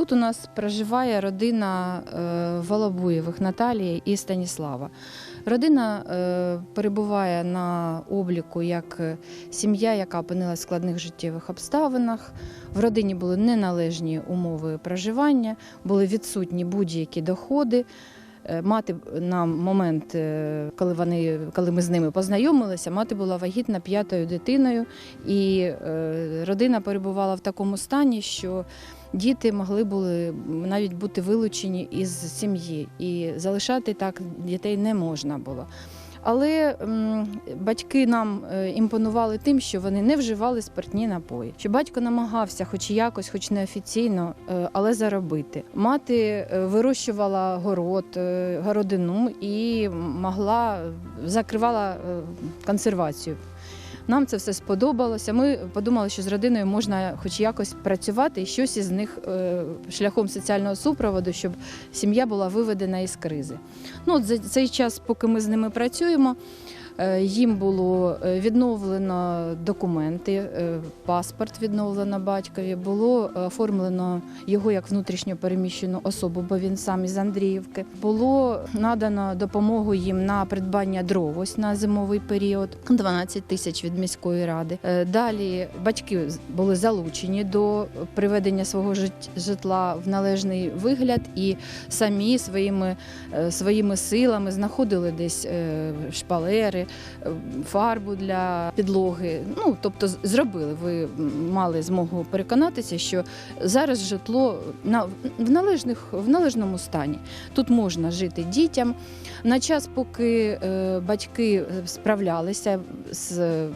Тут у нас проживає родина е, Волобуєвих Наталії і Станіслава. Родина е, перебуває на обліку як е, сім'я, яка опинилась в складних життєвих обставинах. В родині були неналежні умови проживання, були відсутні будь-які доходи. Мати на момент, коли вони, коли ми з ними познайомилися, мати була вагітна п'ятою дитиною, і родина перебувала в такому стані, що діти могли були навіть бути вилучені із сім'ї, і залишати так дітей не можна було. Але м, батьки нам е, імпонували тим, що вони не вживали спиртні напої. Що батько намагався, хоч якось, хоч неофіційно, е, але заробити. Мати е, вирощувала город, городину і могла закривала консервацію. Нам це все сподобалося. Ми подумали, що з родиною можна хоч якось працювати і щось із них е, шляхом соціального супроводу, щоб сім'я була виведена із кризи. Ну, от за цей час, поки ми з ними працюємо, їм було е, відновлено документи, е, паспорт відновлено батькові, було оформлено його як внутрішньо переміщену особу, бо він сам із Андріївки. Було надано допомогу їм на придбання дров ось на зимовий період 12 тисяч від міської ради. Е, Далі батьки були залучені до приведення свого житла в належний вигляд і самі своїми, е, своїми силами знаходили десь е, шпалери, е, фарбу для підлоги. Ну тобто зробили. Ви мали змогу переконатися, що зараз житло на в належних в належному стані. Тут можна жити дітям. На час, поки е, батьки справлялися з, е,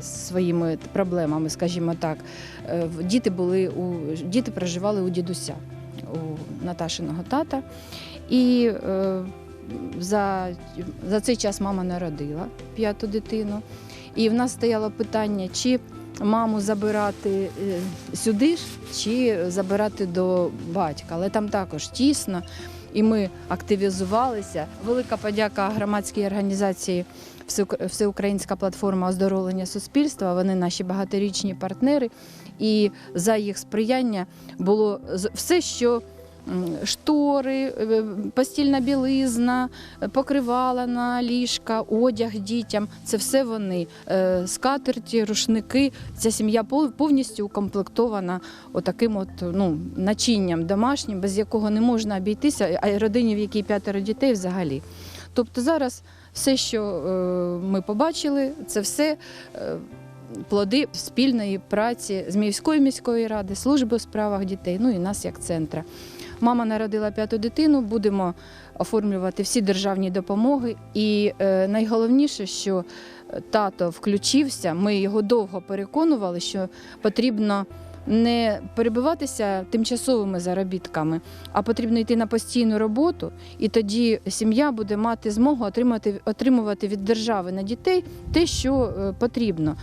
своїми проблемами, скажімо так, е, діти були у діти проживали у дідуся, у Наташиного тата. І е, за, за цей час мама народила п'яту дитину. І в нас стояло питання, чи маму забирати е, сюди чи забирати до батька. Але там також тісно, і ми активізувалися. Велика подяка громадській організації Всеукраїнська платформа оздоровлення суспільства. Вони наші багаторічні партнери. І за їх сприяння було все, що штори, е, постільна білизна, е, покривала на ліжка, одяг дітям. Це все вони. Е, Скатерті, рушники. Ця сім'я пов- повністю укомплектована отаким от, ну, начинням домашнім, без якого не можна обійтися, а родині, в якій п'ятеро дітей взагалі. Тобто зараз все, що ми побачили, це все. Плоди спільної праці Зміївської міської ради, служби у справах дітей, ну і нас як центра. Мама народила п'яту дитину, будемо оформлювати всі державні допомоги. І е, найголовніше, що тато включився, ми його довго переконували, що потрібно не перебиватися тимчасовими заробітками, а потрібно йти на постійну роботу, і тоді сім'я буде мати змогу отримати, отримувати від держави на дітей те, що е, потрібно.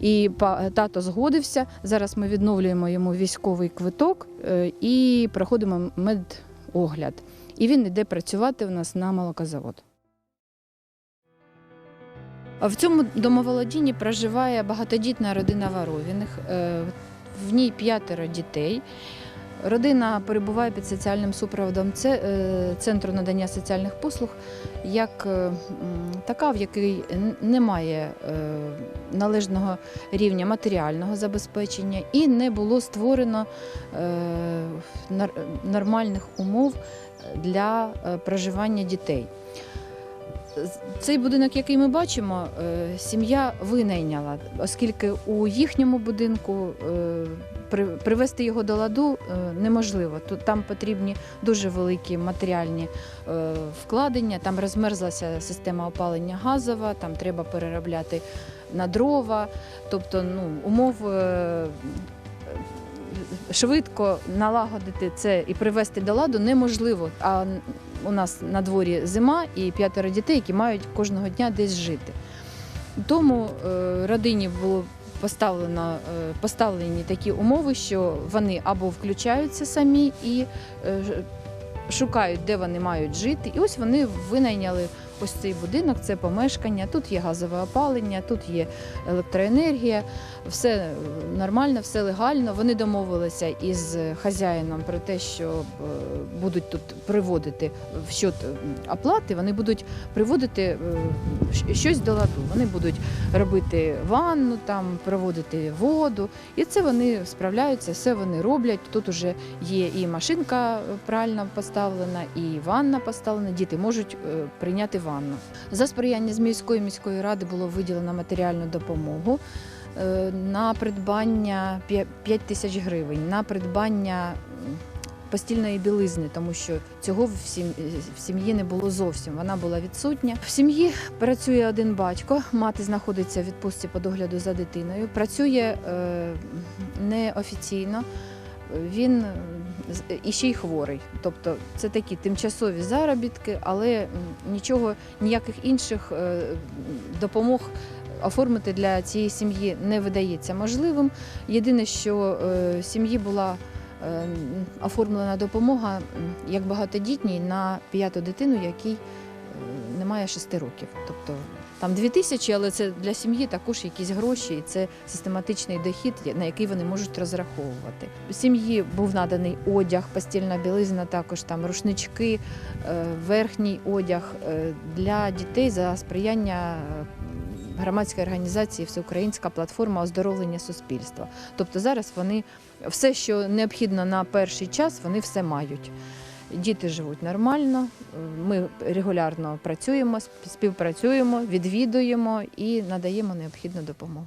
І тато згодився. Зараз ми відновлюємо йому військовий квиток е, і проходимо медогляд. І він йде працювати у нас на молокозавод. В цьому домоволодінні проживає багатодітна родина Воровіних. Е, В ній п'ятеро дітей. Родина перебуває під соціальним супроводом е, центру надання соціальних послуг, як е, така, в якій немає е, належного рівня матеріального забезпечення і не було створено нормальних умов для проживання дітей. Цей будинок, який ми бачимо, е, сім'я винайняла, оскільки у їхньому будинку е, привести його до ладу е, неможливо. Тут там потрібні дуже великі матеріальні вкладення. Там розмерзлася система опалення газова, там треба переробляти на дрова. Тобто, ну умов. Швидко налагодити це і привести до ладу неможливо. А у нас на дворі зима і п'ятеро дітей, які мають кожного дня десь жити. Тому е, родині було поставлено, е, поставлені такі умови, що вони або включаються самі і е, шукають, де вони мають жити. І ось вони винайняли ось цей будинок, це помешкання. Тут є газове опалення, тут є електроенергія. Все е, нормально, все легально. Вони домовилися із хазяїном про те, що е, будуть тут приводити в щот е, оплати. Вони будуть приводити щось до ладу. Вони будуть робити ванну, там проводити воду, і це вони справляються, все вони роблять. Тут уже є і машинка пральна поставлена, і ванна поставлена. Діти можуть прийняти ванну. За сприяння з міської міської ради було виділено матеріальну допомогу е, на придбання 5 тисяч гривень, на придбання постільної білизни, тому що цього в сім'ї не було зовсім. Вона була відсутня. В сім'ї працює один батько, мати знаходиться в відпустці по догляду за дитиною. Працює е, неофіційно. Він і ще й хворий. Тобто це такі тимчасові заробітки, але нічого, ніяких інших е, допомог оформити для цієї сім'ї не видається можливим. Єдине, що е, сім'ї була е, оформлена допомога як багатодітній на п'яту дитину, якій е, немає шести років. Тобто там дві тисячі, але це для сім'ї також якісь гроші, і це систематичний дохід, на який вони можуть розраховувати. Сім'ї був наданий одяг, постільна білизна, також там рушнички, е, верхній одяг е, для дітей за сприяння. е, Громадської організації Всеукраїнська платформа оздоровлення суспільства. Тобто зараз вони все, що необхідно на перший час, вони все мають. Діти живуть нормально, ми регулярно працюємо, співпрацюємо, відвідуємо і надаємо необхідну допомогу.